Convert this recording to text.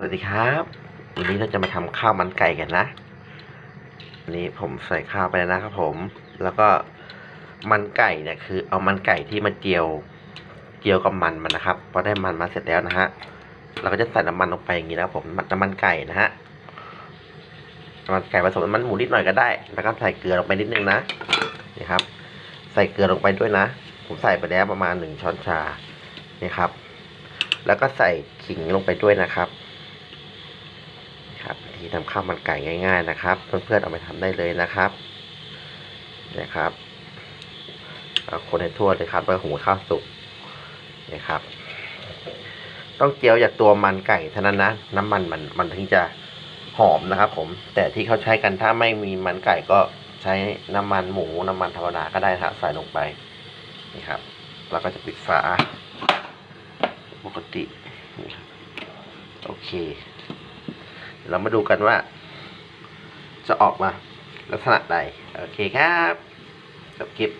สวัสดีครับ วันนี้เราจะมาทำข้าวมันไก่กันนะวันนี้ผมใส่ข้าวไปแล้วนะครับผม แล้วก็มันไก่เนี่ยคือ เอามันไก่ที่มาเจียว เจียวกับมันมันนะครับ พอได้มันมาเสร็จแล้วนะฮะ เราก็จะใส่น้ำมันลงไปอย่างนี้นะครับผมน้ำมันไก่นะฮะ น้ำมันไก่ผสมน้ำมันหมูนิดหน่อยก็ได้ แล้วก็ใส่เกลือลงไปนิดนึงนะ นี่ครับ ใส่เกลือลงไปด้วยนะ ผมใส่ไปแล้วประมาณหนึ่งช้อนชา นี่ครับ แล้วก็ใส่ขิงลงไปด้วยนะครับ ครับวิธีทำข้าวมันไก่ง่ายๆนะครับ เพื่อนๆเอาไปทำได้เลยนะครับนี่ยครับเอาคนให้ทั่วเลยครับแล้วหุงข้าวสุกนี่ยครับ ต้องเจียวจากตัวมันไก่เท่านั้นนะน้ำมันมันมันถึงจะหอมนะครับ ผม แต่ที่เขาใช้กันถ้าไม่มีมันไก่ก็ใช้น้ำมันหมูน้ำมันธรรมดาก็ได้ครับใส่ลงไปนี่ครับแล้วก็จะปิดฝาปกตินี่ครับโอเค เรามาดูกันว่า จะออกมาลักษณะใด โอเคครับจบคลิป